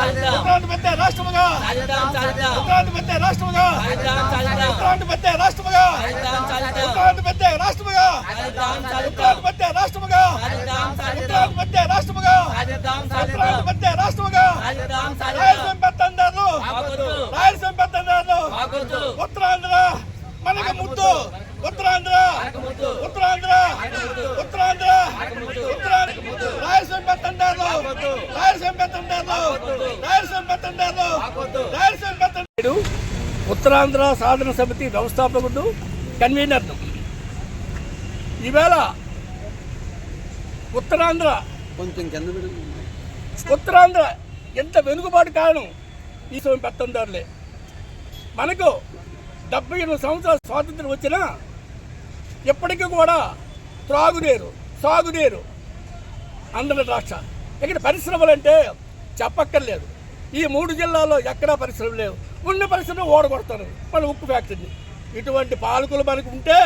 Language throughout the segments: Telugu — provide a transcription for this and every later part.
రాష్ట్రముగా. ఉత్తరాంధ్ర మధ్య రాష్ట్రముగా. ఉత్తరాంధ్ర మధ్య రాష్ట్రముగా. ఉత్తరాంధ్ర మధ్య రాష్ట్రముగా. ఉత్తరాంధ్ర మధ్య రాష్ట్రముగా. ఉత్తరాంధ్ర మధ్య రాష్ట్రముగా. ఉత్తరాంధ్ర మధ్య రాష్ట్రముగా. రాయలసీమ పెత్తందారులు. రాయలసీమ పెత్తందారులు. ఉత్తరాంధ్ర. మనకు ముద్దు ఉత్తరాంధ్ర. ఉత్తరాంధ్ర ఉత్తరాంధ్ర ఉత్తరాంధ్ర రాయలసీమ పెత్తందారులు రాయలసీమ పెత్తందారులు రాయలసీమ పెత్తందారులు రాయలసీమ పెత్తందారుడు ఉత్తరాంధ్ర సాధన సమితి వ్యవస్థాపకుడు కన్వీనర్ను ఈవేళ ఉత్తరాంధ్ర కొంచెం కింద ఉత్తరాంధ్ర ఎంత వెనుకబాటు కారణం ఈ సమయం పెత్తందారులే. మనకు డెబ్బై ఎనిమిది సంవత్సరాల స్వాతంత్రం వచ్చినా ఇప్పటికీ కూడా త్రాగునీరు సాగునీరు అందరి రాష్ట్ర ఇక్కడ పరిశ్రమలు అంటే చెప్పక్కర్లేదు. ఈ మూడు జిల్లాల్లో ఎక్కడా పరిశ్రమలు లేవు. ఉన్న పరిశ్రమ ఓడగొడతారు. మన ఉక్కు ఫ్యాక్టరీని ఇటువంటి పాలకులు మనకు ఉంటే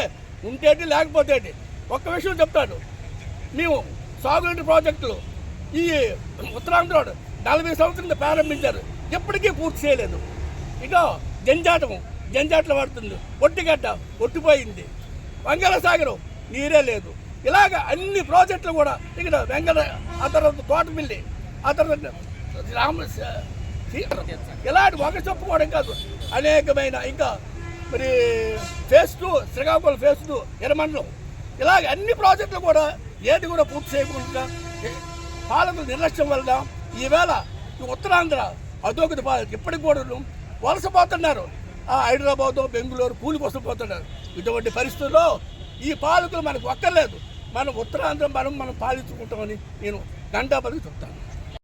ఉంటేటి లేకపోతేటి ఒక్క విషయం చెప్తాను. మేము సాగునీటి ప్రాజెక్టులు ఈ ఉత్తరాంధ్ర నలభై సంవత్సరాలు ప్రారంభించారు. ఎప్పటికీ పూర్తి చేయలేదు. ఇక జంజాటము జంజాట్లు పడుతుంది. ఒట్టిగడ్డ ఒట్టిపోయింది. వంగళసాగరం నీరే లేదు. ఇలాగ అన్ని ప్రాజెక్టులు కూడా ఇక్కడ వెంగళ ఆ తర్వాత తోటమిల్లి ఆ తర్వాత రామ ఇలాంటి ఒక చెప్పుకోవడం కాదు అనేకమైన ఇంకా మరి phase two Srikakulam phase two Erramandalam ఇలాగ అన్ని ప్రాజెక్టులు కూడా ఏది కూడా పూర్తి చేయకుండా పాలకుల నిర్లక్ష్యం వల్ల ఈవేళ ఈ ఉత్తరాంధ్ర అధోగతి పాలక ఇప్పటికి కూడా వలసపోతున్నారు ఆ హైదరాబాద్ బెంగళూరు కూలి కోసం పోతున్నారు ఇటువంటి పరిస్థితుల్లో ఈ పాలకులు మనకు ఒక్కర్లేదు. మనం ఉత్తరాంధ్ర మనం మనం పాలించుకుంటామని నేను గంటాపల్లి చెప్తాను.